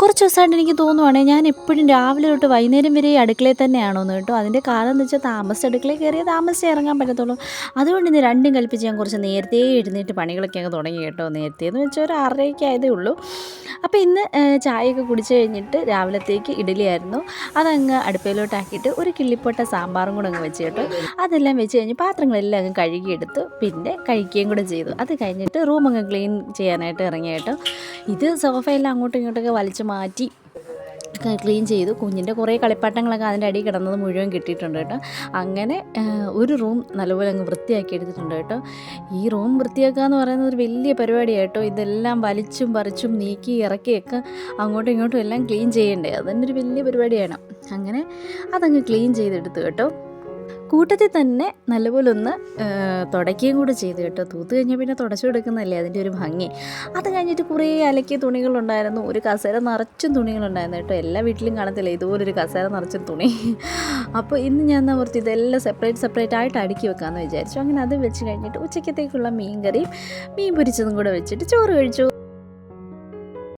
കുറച്ച് ദിവസമായിട്ട് എനിക്ക് തോന്നുവാണേ ഞാൻ എപ്പോഴും രാവിലെ തൊട്ട് വൈകുന്നേരം വരെ ഈ അടുക്കളയിൽ തന്നെയാണോ എന്ന് കേട്ടോ. അതിന്റെ കാരണം എന്ന് വെച്ചാൽ താമസിച്ച് അടുക്കളയിൽ കയറിയാൽ താമസിച്ച് ഇറങ്ങാൻ പറ്റത്തുള്ളൂ. അതുകൊണ്ട് ഇന്ന് രണ്ടും കൽപ്പിച്ച് ഞാൻ കുറച്ച് നേരത്തെ എഴുന്നേറ്റ് പണികളൊക്കെ അങ്ങ് തുടങ്ങി കേട്ടോ. നേരത്തെ എന്ന് വെച്ചാൽ ഒരു ആറരയ്ക്ക് ആയതേ ഉള്ളൂ. അപ്പോൾ ഇന്ന് ചായയൊക്കെ കുടിച്ച് കഴിഞ്ഞിട്ട് രാവിലത്തേക്ക് ഇഡലിയായിരുന്നു അതങ്ങ് അടുപ്പയിലോട്ടാക്കിയിട്ട് ഒരു കിള്ളിപ്പൊട്ട സാമ്പാറും കൂടെ അങ്ങ് വെച്ച് കേട്ടോ. അതെല്ലാം വെച്ച് കഴിഞ്ഞ് പാത്രങ്ങളെല്ലാം അങ്ങ് കഴുകിയെടുത്തു പിന്നെ കഴിക്കുകയും കൂടെ ചെയ്തു. അത് കഴിഞ്ഞിട്ട് റൂം അങ്ങ് ക്ലീൻ ചെയ്യാനായിട്ട് ഇറങ്ങി കേട്ടോ. ഇത് സോഫയെല്ലാം അങ്ങോട്ടും ഇങ്ങോട്ടൊക്കെ വലിച്ചു മാറ്റി ക്ലീൻ ചെയ്തു. കുഞ്ഞിന്റെ കുറേ കളിപ്പാട്ടങ്ങളൊക്കെ അതിന്റെ അടിയിൽ കിടന്നത് മുഴുവൻ കിട്ടിയിട്ടുണ്ട് കേട്ടോ. അങ്ങനെ ഒരു റൂം നല്ലപോലെ അങ്ങ് വൃത്തിയാക്കി എടുത്തിട്ടുണ്ട് കേട്ടോ. ഈ റൂം വൃത്തിയാക്കുക എന്ന് പറയുന്നത് ഒരു വലിയ പരിപാടിയാണ് കേട്ടോ. ഇതെല്ലാം വലിച്ചും പറിച്ചും നീക്കി ഇറക്കിയൊക്കെ അങ്ങോട്ടും ഇങ്ങോട്ടും എല്ലാം ക്ലീൻ ചെയ്യേണ്ടേ? അതെന്നൊരു ഒരു വലിയ പരിപാടിയാണ്. അങ്ങനെ അതങ്ങ് ക്ലീൻ ചെയ്തെടുത്തു കേട്ടോ. കൂട്ടത്തിൽ തന്നെ നല്ലപോലെ ഒന്ന് തുടയ്ക്കുകയും കൂടെ ചെയ്തു കേട്ടോ. തൂത്ത് കഴിഞ്ഞാൽ പിന്നെ തുടച്ചു കൊടുക്കുന്നതല്ലേ അതിന്റെ ഒരു ഭംഗി. അത് കഴിഞ്ഞിട്ട് കുറേ അലക്കിയ തുണികളുണ്ടായിരുന്നു. ഒരു കസേര നിറച്ചും തുണികളുണ്ടായിരുന്നു കേട്ടോ. എല്ലാ വീട്ടിലും കാണത്തില്ല. ഇതുപോലൊരു കസേര നിറച്ചും തുണി. അപ്പോൾ ഇന്ന് ഞാൻ എന്നാ ഓർത്ത് ഇതെല്ലാം സെപ്പറേറ്റ് സെപ്പറേറ്റ് ആയിട്ട് അടുക്കി വെക്കാമെന്ന് വിചാരിച്ചു. അങ്ങനെ അത് വെച്ച് കഴിഞ്ഞിട്ട് ഉച്ചയ്ക്കത്തേക്കുള്ള മീൻ കറിയും മീൻ പൊരിച്ചതും കൂടെ വെച്ചിട്ട് ചോറ് കഴിച്ചു.